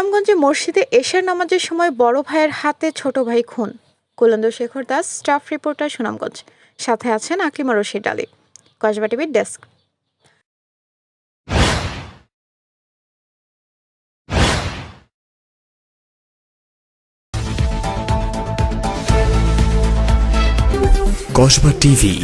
সুনামগঞ্জে মসজিদে এশার নামাজের সময় বড় ভাইয়ের হাতে ছোট ভাই খুন। Kulendra Shekhar Das staff reporter Sunamganj. সাথে আছেন আকলিমা রশিদ আলী। কসবা টিভির ডেস্ক। কসবা টিভি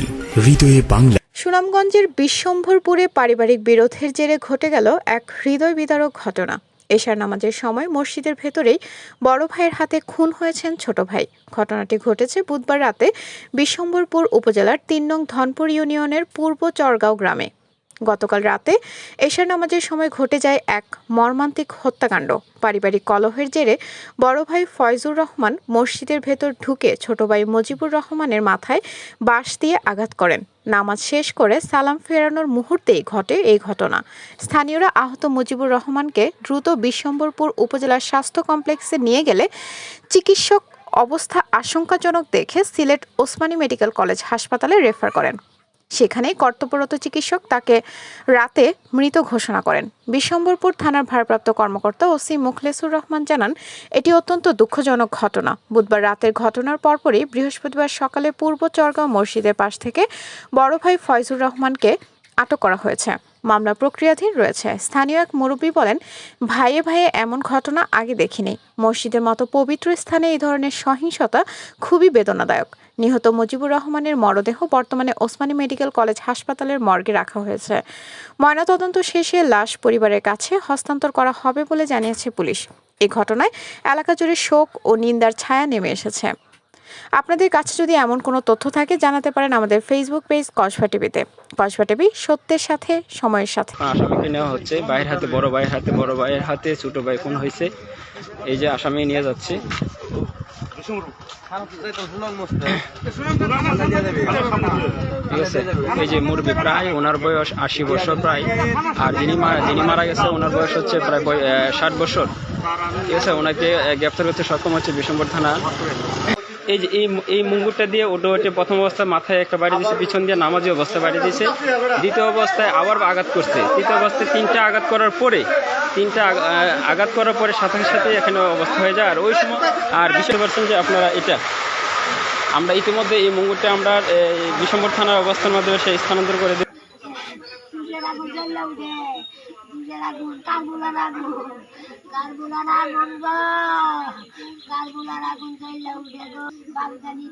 হৃদয়ে বাংলা। সুনামগঞ্জের বিশ্বম্ভরপুরে পারিবারিক বিরোধের জেরে ঘটে গেল এক হৃদয় বিদারক ঘটনা। এশার নামাজের সময় মসজিদের ভেতরেই বড় ভাইয়ের হাতে খুন হয়েছেন ছোট ভাই। ঘটনাটি ঘটেছে বুধবার রাতে বিশ্বম্বরপুর উপজেলার তিন নং ধনপুর ইউনিয়নের পূর্ব চরগাঁও গ্রামে। গতকাল রাতে এশার নামাজের সময় ঘটে যায় এক মর্মান্তিক হত্যাকাণ্ড। পারিবারিক কলহের জেরে বড় ভাই ফয়জুর রহমান মসজিদের ভেতর ঢুকে ছোট ভাই মুজিবুর রহমানের মাথায় বাঁশ দিয়ে আঘাত করেন। নামাজ শেষ করে সালাম ফেরানোর মুহূর্তেই ঘটে এই ঘটনা। স্থানীয়রা আহত মুজিবুর রহমানকে দ্রুত বিশ্বম্বরপুর উপজেলার স্বাস্থ্য কমপ্লেক্সে নিয়ে গেলে চিকিৎসক অবস্থা আশঙ্কাজনক দেখে সিলেট ওসমানী মেডিকেল কলেজ হাসপাতালে রেফার করেন। সেখানেই কর্তব্যরত চিকিৎসক তাকে রাতে মৃত ঘোষণা করেন। বিশ্বম্বরপুর থানার ভারপ্রাপ্ত কর্মকর্তা ওসি মুখলেসুর রহমান জানান, এটি অত্যন্ত দুঃখজনক ঘটনা। বুধবার রাতের ঘটনার পরপরই বৃহস্পতিবার সকালে পূর্ব চরগাঁও মসজিদের পাশ থেকে বড় ভাই ফয়জুর রহমানকে আটক করা হয়েছে। মামলা প্রক্রিয়াধীন রয়েছে। স্থানীয় এক মুরব্বী বলেন, ভাইয়ে ভাইয়ে এমন ঘটনা আগে দেখিনি। মসজিদের মতো পবিত্র স্থানে এই ধরনের সহিংসতা খুবই বেদনাদায়ক। নিহত মুজিবুর রহমানের মরদেহ বর্তমানে ওসমানী মেডিকেল কলেজ হাসপাতালের মর্গে রাখা হয়েছে। ময়নাতদন্ত শেষে লাশ পরিবারের কাছে হস্তান্তর করা হবে বলে জানিয়েছে পুলিশ। এ ঘটনায় এলাকা জুড়ে শোক ও নিন্দার ছায়া নেমে এসেছে। আপনাদের কাছে যদি এমন কোনো তথ্য থাকে, জানাতে পারেন আমাদের ফেসবুক পেজ কসবা টিভিতে কসবা টিভি, সত্যের সাথে, সময়ের সাথে। আসামিকে নেওয়া হচ্ছে, ভাইয়ের হাতে, বড় ভাইয়ের হাতে, বড় ভাইয়ের হাতে, ছোট ভাই খুন হয়েছে। এই যে আসামি নিয়ে যাচ্ছে। ঠিক আছে, এই যে মুরবি প্রায় ওনার বয়স আশি বছর প্রায়, আর যিনি যিনি মারা গেছে, ওনার বয়স হচ্ছে প্রায় ষাট বছর। ঠিক আছে, ওনাকে গ্রেপ্তার করতে সক্ষম হচ্ছে বিশম্বর থানা। এই যে, এই এই মুঙ্গুরটা দিয়ে ওটা ওটে প্রথম অবস্থায় মাথায় একটা বাড়ি দিয়েছে পিছন দিয়ে নামাজি অবস্থায় বাড়ি দিয়েছে দ্বিতীয় অবস্থায় আবার আঘাত করছে। তৃতীয় অবস্থায় তিনটা আঘাত করার পরে, তিনটা আঘ- আঘাত করার পরে সাথে সাথে এখানে অবস্থা হয়ে যায়। আর ওই সময়, আর পারছেন যে আপনারা এটা, আমরা ইতিমধ্যে এই মুঙ্গুরটা আমরা বিশম্বর থানার অবস্থার মাধ্যমে সে স্থানান্তর করে দিই আগুন জ্বললে উঠে গো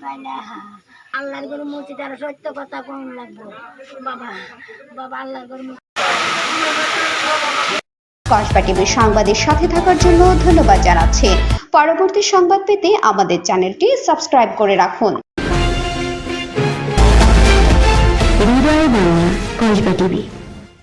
পাইলে আল্লাহর গরু মূর্তি তারা সত্য কথা কোন লাগবো। বাবা বাবা আল্লাহর গরু কসবা টিভির সংবাদের সাথে থাকার জন্য ধন্যবাদ জানাচ্ছি। পরবর্তী সংবাদ পেতে আমাদের চ্যানেলটি সাবস্ক্রাইব করে রাখুন। কসবা টিভি